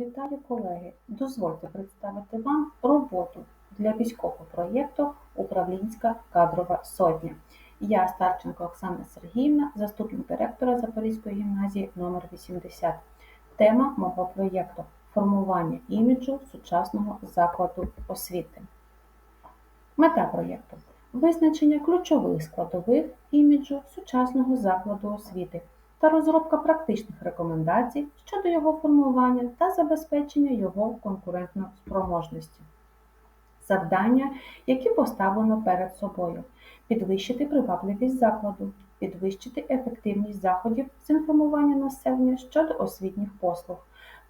Вітаю колеги! Дозвольте представити вам роботу для військового проєкту Управлінська кадрова сотня. Я Старченко Оксана Сергіївна, заступник директора Запорізької гімназії номер 80 Тема мого проєкту формування іміджу сучасного закладу освіти. Мета проєкту визначення ключових складових іміджу сучасного закладу освіти та розробка практичних рекомендацій щодо його формування та забезпечення його конкурентноспроможності. Завдання, які поставлено перед собою, підвищити привабливість закладу, підвищити ефективність заходів з інформування населення щодо освітніх послуг,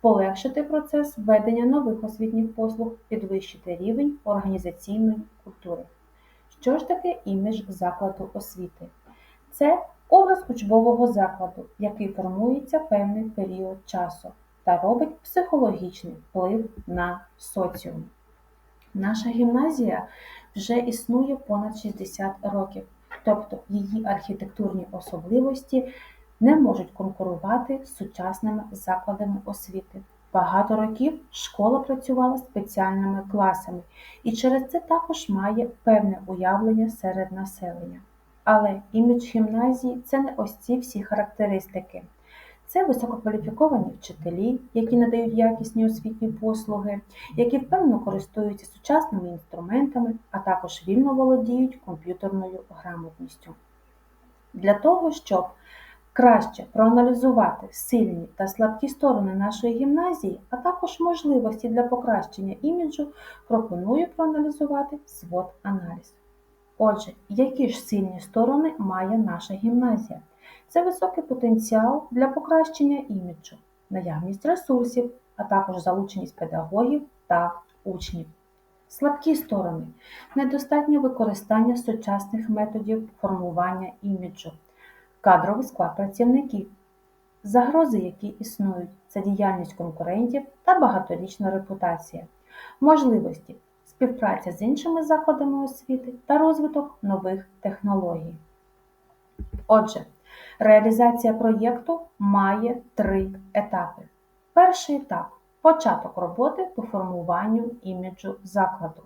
полегшити процес введення нових освітніх послуг, підвищити рівень організаційної культури. Що ж таке імідж закладу освіти? Це образ учбового закладу, який формується певний період часу та робить психологічний вплив на соціум. Наша гімназія вже існує понад 60 років, тобто її архітектурні особливості не можуть конкурувати з сучасними закладами освіти. Багато років школа працювала спеціальними класами і через це також має певне уявлення серед населення. Але імідж гімназії це не ось ці всі характеристики. Це висококваліфіковані вчителі, які надають якісні освітні послуги, які впевнено користуються сучасними інструментами, а також вільно володіють комп'ютерною грамотністю. Для того, щоб краще проаналізувати сильні та слабкі сторони нашої гімназії, а також можливості для покращення іміджу, пропоную проаналізувати свод аналіз. Отже, які ж сильні сторони має наша гімназія? Це високий потенціал для покращення іміджу, наявність ресурсів, а також залученість педагогів та учнів. Слабкі сторони недостатнє використання сучасних методів формування іміджу, кадровий склад працівників, загрози, які існують, це діяльність конкурентів та багаторічна репутація, можливості співпраця з іншими закладами освіти та розвиток нових технологій. Отже, реалізація проєкту має три етапи. Перший етап початок роботи по формуванню іміджу закладу.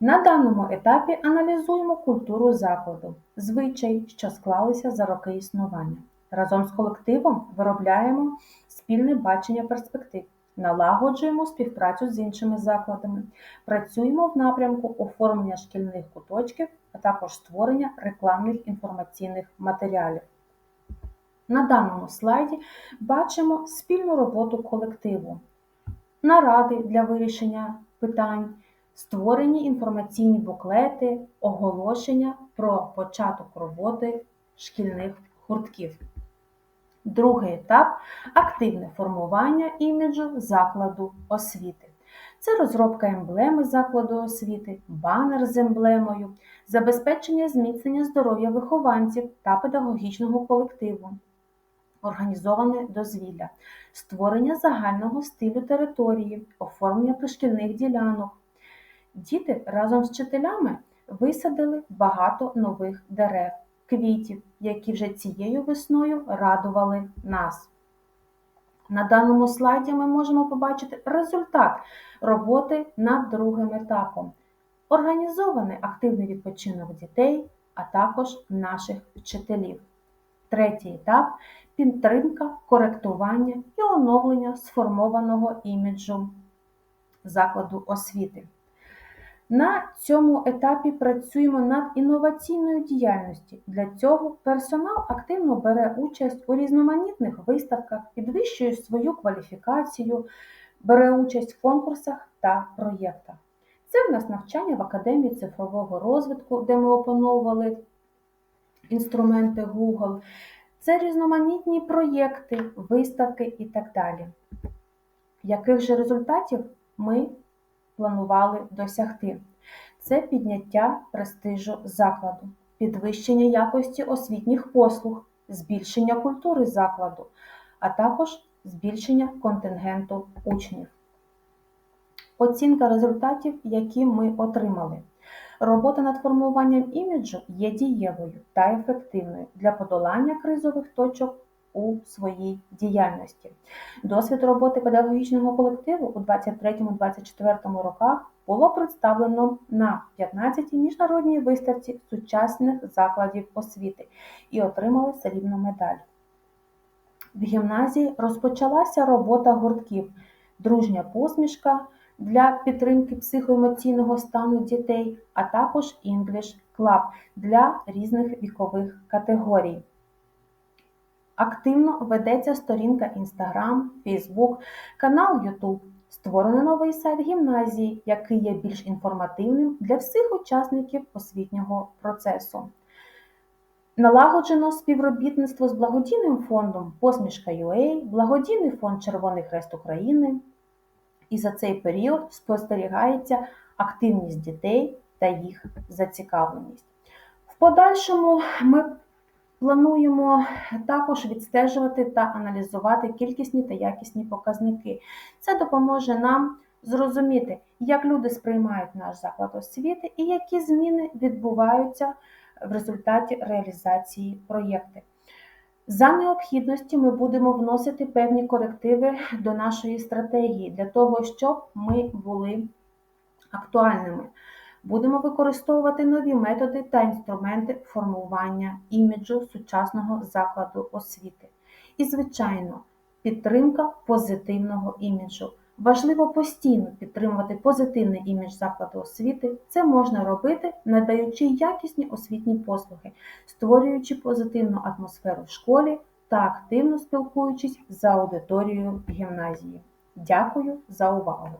На даному етапі аналізуємо культуру закладу, звичай, що склалися за роки існування. Разом з колективом виробляємо спільне бачення перспектив, налагоджуємо співпрацю з іншими закладами, працюємо в напрямку оформлення шкільних куточків, а також створення рекламних інформаційних матеріалів. На даному слайді бачимо спільну роботу колективу, наради для вирішення питань, створені інформаційні буклети, оголошення про початок роботи шкільних гуртків. Другий етап активне формування іміджу закладу освіти. Це розробка емблеми закладу освіти, банер з емблемою, забезпечення зміцнення здоров'я вихованців та педагогічного колективу, організоване дозвілля, створення загального стилю території, оформлення пришкільних ділянок. Діти разом з вчителями висадили багато нових дерев квітів, які вже цією весною радували нас. На даному слайді ми можемо побачити результат роботи над другим етапом. Організований активний відпочинок дітей, а також наших вчителів. Третій етап підтримка, коректування і оновлення сформованого іміджу закладу освіти. На цьому етапі працюємо над інноваційною діяльністю. Для цього персонал активно бере участь у різноманітних виставках, підвищує свою кваліфікацію, бере участь в конкурсах та проєктах. Це в нас навчання в Академії цифрового розвитку, де ми опановували інструменти Google. Це різноманітні проєкти, виставки і так далі. Яких же результатів ми планували досягти. Це підняття престижу закладу, підвищення якості освітніх послуг, збільшення культури закладу, а також збільшення контингенту учнів. Оцінка результатів, які ми отримали. Робота над формуванням іміджу є дієвою та ефективною для подолання кризових точок у своїй діяльності. Досвід роботи педагогічного колективу у 23-24 роках було представлено на 15-й міжнародній виставці сучасних закладів освіти і отримали срібну медаль. В гімназії розпочалася робота гуртків Дружня посмішка для підтримки психоемоційного стану дітей, а також English Club для різних вікових категорій. Активно ведеться сторінка Instagram, Facebook, канал YouTube. Створено новий сайт гімназії, який є більш інформативним для всіх учасників освітнього процесу. Налагоджено співробітництво з благодійним фондом Посмішка UA, благодійний фонд Червоний Хрест України. І за цей період спостерігається активність дітей та їх зацікавленість. В подальшому ми плануємо також відстежувати та аналізувати кількісні та якісні показники. Це допоможе нам зрозуміти, як люди сприймають наш заклад освіти і які зміни відбуваються в результаті реалізації проєкту. За необхідності ми будемо вносити певні корективи до нашої стратегії для того, щоб ми були актуальними. Будемо використовувати нові методи та інструменти формування іміджу сучасного закладу освіти. І, звичайно, підтримка позитивного іміджу. Важливо постійно підтримувати позитивний імідж закладу освіти. Це можна робити, надаючи якісні освітні послуги, створюючи позитивну атмосферу в школі та активно спілкуючись з аудиторією гімназії. Дякую за увагу!